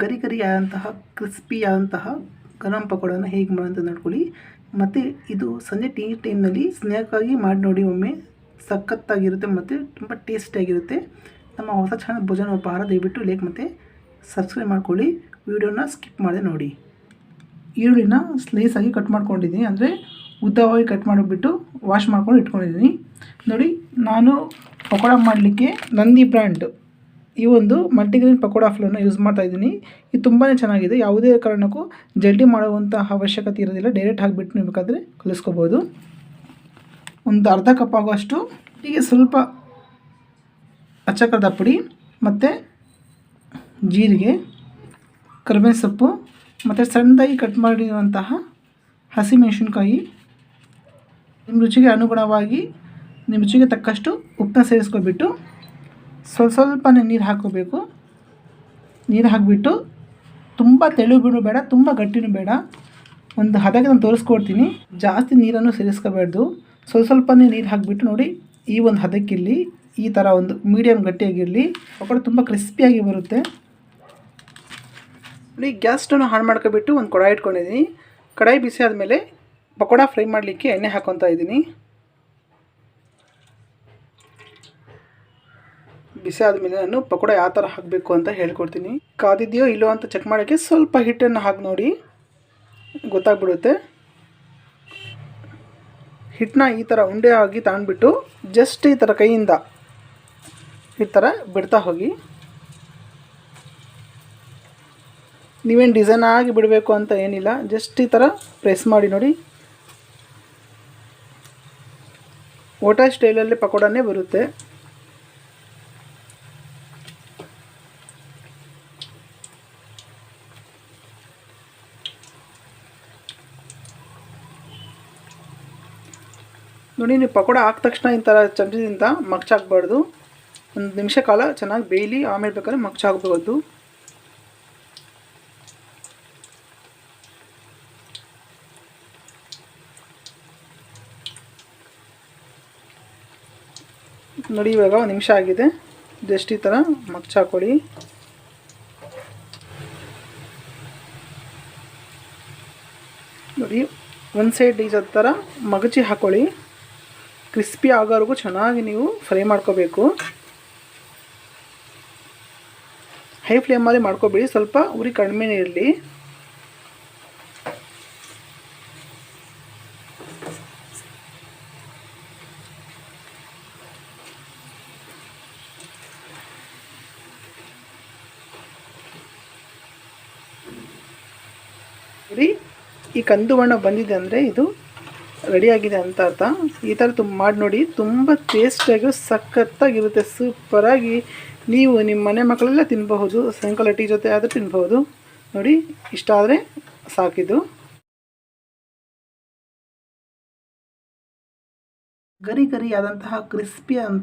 ಗರಿ ಗರಿ ಆದಂತಹ ಕ್ರಿಸ್ಪಿ ಆದಂತಹ ಗರಂ ಪಕೋಡನ ಹೇಗೆ ಮಾಡೋಂತ ನೋಡ್ಕೊಳ್ಳಿ. ಮತ್ತು ಇದು ಸಂಜೆ ಟೀ ಟೈಮ್ನಲ್ಲಿ ಸ್ನೇಹಕ್ಕಾಗಿ ಮಾಡಿ ನೋಡಿ ಒಮ್ಮೆ ಸಖತ್ತಾಗಿರುತ್ತೆ ಮತ್ತು ತುಂಬ ಟೇಸ್ಟಿಯಾಗಿರುತ್ತೆ ನಮ್ಮ ಹೊಸ ಚಾನಲ್ ಭೋಜನ ಉಪಹಾರ ದಯವಿಟ್ಟು ಲೈಕ್ ಮತ್ತು ಸಬ್ಸ್ಕ್ರೈಬ್ ಮಾಡ್ಕೊಳ್ಳಿ. ವಿಡಿಯೋನ ಸ್ಕಿಪ್ ಮಾಡದೆ ನೋಡಿ. ಈರುಳ್ಳಿನ ಸ್ಲೈಸಾಗಿ ಕಟ್ ಮಾಡ್ಕೊಂಡಿದ್ದೀನಿ. ಅಂದರೆ ಉದ್ದವಾಗಿ ಕಟ್ ಮಾಡಿಬಿಟ್ಟು ವಾಶ್ ಮಾಡ್ಕೊಂಡು ಇಟ್ಕೊಂಡಿದ್ದೀನಿ. ನೋಡಿ, ನಾನು ಪಕೋಡ ಮಾಡಲಿಕ್ಕೆ ನಂದಿ ಬ್ರ್ಯಾಂಡ್ ಈ ಒಂದು ಮಲ್ಟಿಗ್ರೇನ್ ಪಕೋಡ ಫ್ಲೋರ್ನ ಯೂಸ್ ಮಾಡ್ತಾ ಇದ್ದೀನಿ. ಇದು ತುಂಬಾ ಚೆನ್ನಾಗಿದೆ. ಯಾವುದೇ ಕಾರಣಕ್ಕೂ ಜಲ್ದಿ ಮಾಡುವಂತಹ ಅವಶ್ಯಕತೆ ಇರೋದಿಲ್ಲ. ಡೈರೆಕ್ಟ್ ಹಾಕಿಬಿಟ್ಟು ನೀವು ಬೇಕಾದರೆ ಕಲಿಸ್ಕೋಬೋದು. ಒಂದು ಅರ್ಧ ಕಪ್ ಆಗುವಷ್ಟು ಹೀಗೆ ಸ್ವಲ್ಪ ಅಚ್ಚಕರದ ಪುಡಿ ಮತ್ತು ಜೀರಿಗೆ, ಕರಿಬೇವಿನ ಸೊಪ್ಪು ಮತ್ತು ಸಣ್ಣದಾಗಿ ಕಟ್ ಮಾಡಿರುವಂತಹ ಹಸಿಮೆಣಸಿನ್ಕಾಯಿ ನಿಮ್ಮ ರುಚಿಗೆ ಅನುಗುಣವಾಗಿ, ನಿಮ್ಮ ರುಚಿಗೆ ತಕ್ಕಷ್ಟು ಉಪ್ಪನ್ನ ಸೇರಿಸ್ಕೊಬಿಟ್ಟು ಸ್ವಲ್ಪ ಸ್ವಲ್ಪನೇ ನೀರು ಹಾಕೋಬೇಕು. ನೀರು ಹಾಕಿಬಿಟ್ಟು ತುಂಬ ತೆಳುಗೂ ಬೇಡ, ತುಂಬ ಗಟ್ಟಿನೂ ಬೇಡ. ಒಂದು ಹದಕ್ಕೆ ನಾನು ತೋರಿಸ್ಕೊಡ್ತೀನಿ. ಜಾಸ್ತಿ ನೀರನ್ನು ಸೇರಿಸ್ಕೋಬಾರ್ದು. ಸ್ವಲ್ಪ ಸ್ವಲ್ಪನೇ ನೀರು ಹಾಕಿಬಿಟ್ಟು ನೋಡಿ, ಈ ಒಂದು ಹದಕ್ಕಿರಲಿ, ಈ ಥರ ಒಂದು ಮೀಡಿಯಮ್ ಗಟ್ಟಿಯಾಗಿರಲಿ, ಪಕೋಡ ತುಂಬ ಕ್ರಿಸ್ಪಿಯಾಗಿ ಬರುತ್ತೆ. ನೋಡಿ ಗ್ಯಾಸ್ ಸ್ಟವ್ನ ಆನ್ ಮಾಡ್ಕೊಬಿಟ್ಟು ಒಂದು ಕಡಾಯಿ ಇಟ್ಕೊಂಡಿದ್ದೀನಿ. ಕಡಾಯಿ ಬಿಸಿ ಆದಮೇಲೆ ಪಕೋಡ ಫ್ರೈ ಮಾಡಲಿಕ್ಕೆ ಎಣ್ಣೆ ಹಾಕೊತಾ ಇದ್ದೀನಿ. ಬಿಸಿ ಆದಮೇಲೆ ನಾನು ಪಕೋಡ ಯಾವ ಥರ ಹಾಕಬೇಕು ಅಂತ ಹೇಳ್ಕೊಡ್ತೀನಿ. ಕಾದಿದೆಯೋ ಇಲ್ಲೋ ಅಂತ ಚೆಕ್ ಮಾಡೋಕ್ಕೆ ಸ್ವಲ್ಪ ಹಿಟ್ಟನ್ನು ಹಾಕಿ ನೋಡಿ. ಗೊತ್ತಾಗ್ಬಿಡುತ್ತೆ. ಹಿಟ್ಟನ್ನ ಈ ಥರ ಉಂಡೆ ಆಗಿ ತಗೊಂಡ್ಬಿಟ್ಟು ಜಸ್ಟ್ ಈ ಥರ ಕೈಯಿಂದ ಈ ಥರ ಬಿಡ್ತಾ ಹೋಗಿ. ನೀವೇನು ಡಿಸೈನ್ ಆಗಿ ಬಿಡಬೇಕು ಅಂತ ಏನಿಲ್ಲ ಜಸ್ಟ್ ಈ ಥರ ಪ್ರೆಸ್ ಮಾಡಿ ನೋಡಿ. ಓಟ ಸ್ಟೈಲಲ್ಲಿ ಪಕೋಡನೇ ಬರುತ್ತೆ. ನೋಡಿ, ನೀವು ಪಕೋಡ ಹಾಕಿದ ತಕ್ಷಣ ಈ ಥರ ಚಮಚದಿಂದ ಮಗ್ಚಾಕ್ಬಾರ್ದು. ಒಂದು ನಿಮಿಷ ಕಾಲ ಚೆನ್ನಾಗಿ ಬೇಯಲಿ, ಆಮೇಲೆ ಬೇಕಾದ್ರೆ ಮಗ್ಚಾಕ್ಬೋದು ನೋಡಿ, ಇವಾಗ ಒಂದು ನಿಮಿಷ ಆಗಿದೆ. ಜಸ್ಟ್ ಈ ಥರ ಮಗ್ಚಾಕೊಳ್ಳಿ. ನೋಡಿ, ಒಂದು ಸೈಡ್ ಈ ಥರ ಮಗಚಿ ಹಾಕೊಳ್ಳಿ. ಕ್ರಿಸ್ಪಿ ಆಗೋವರೆಗೂ ಚೆನ್ನಾಗಿ ನೀವು ಫ್ರೈ ಮಾಡ್ಕೋಬೇಕು. ಹೈ ಫ್ಲೇಮಲ್ಲಿ ಮಾಡ್ಕೋಬೇಡಿ, ಸ್ವಲ್ಪ ಉರಿ ಕಡಿಮೆನೇ ಇರಲಿ. ಈ ಕಂದು ಬಣ್ಣ ಬಂದಿದೆ ಅಂದರೆ ಇದು ರೆಡಿಯಾಗಿದೆ ಅಂತ ಅರ್ಥ. ಈ ಥರ ತುಂಬ ಮಾಡಿ ನೋಡಿ, ತುಂಬ ಟೇಸ್ಟಾಗಿ ಸಖತ್ತಾಗಿರುತ್ತೆ, ಸೂಪರಾಗಿ. ನೀವು ನಿಮ್ಮ ಮನೆ ಮಕ್ಕಳೆಲ್ಲ ತಿನ್ನಬಹುದು ಸಾಯಂಕಾಲ ಟೀ ಜೊತೆ ಆದರೂ ತಿನ್ಬಹುದು. ನೋಡಿ, ಇಷ್ಟ ಆದರೆ ಸಾಕಿದು ಗರಿ ಗರಿ ಆದಂತಹ ಕ್ರಿಸ್ಪಿ ಅಂತ